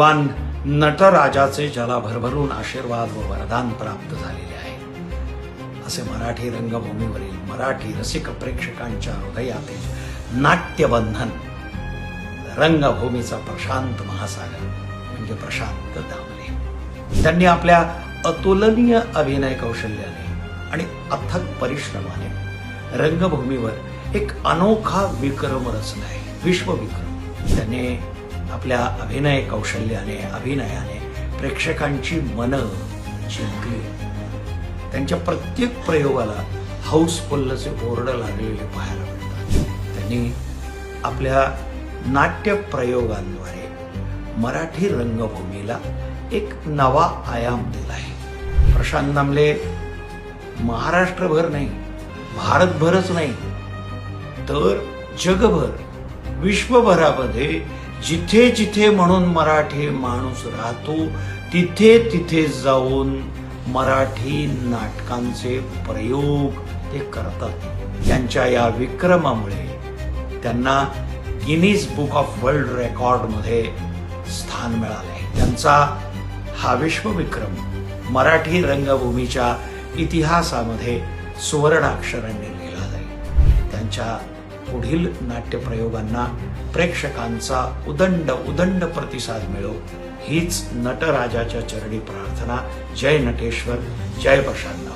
भगवान नटराजाचे ज्याला भरभरून आशीर्वाद व वरदान प्राप्त झालेले आहे. असे मराठी रंगभूमीवरील मराठी रसिक प्रेक्षकांच्या हृदयातील नाट्यबंधन रंगभूमीचा प्रशांत महासागर म्हणजे प्रशांत दामले. त्यांनी आपल्या अतुलनीय अभिनय कौशल्याने आणि अथक परिश्रमाने रंगभूमीवर एक अनोखा विक्रम रचला आहे विश्वविक्रम. त्यांनी आपल्या अभिनय कौशल्याने अभिनयाने प्रेक्षकांची मनं जिंकली. त्यांच्या प्रत्येक प्रयोगाला हाऊसफुल्लचे बोर्ड लागलेले पाहायला मिळतात. त्यांनी आपल्या नाट्य प्रयोगांद्वारे मराठी रंगभूमीला एक नवा आयाम दिला आहे. प्रशांत दामले महाराष्ट्रभर नाही भारतभरच नाही तर जगभर विश्वभरामध्ये जिथे जिथे म्हणून मराठी माणूस राहतो तिथे तिथे जाऊन मराठी नाटकांचे प्रयोग ते करतात. त्यांच्या या विक्रमामुळे त्यांना गिनीज बुक ऑफ वर्ल्ड रेकॉर्डमध्ये स्थान मिळाले. त्यांचा हा विश्वविक्रम मराठी रंगभूमीच्या इतिहासामध्ये सुवर्णाक्षरांनी लिहिला जाईल. त्यांच्या पुढील नाट्यप्रयोगांना प्रेक्षकांचा उदंड उदंड प्रतिसाद मिळो. हीच नटराजाच्या चरणी प्रार्थना. जय नटेश्वर. जय प्रशांत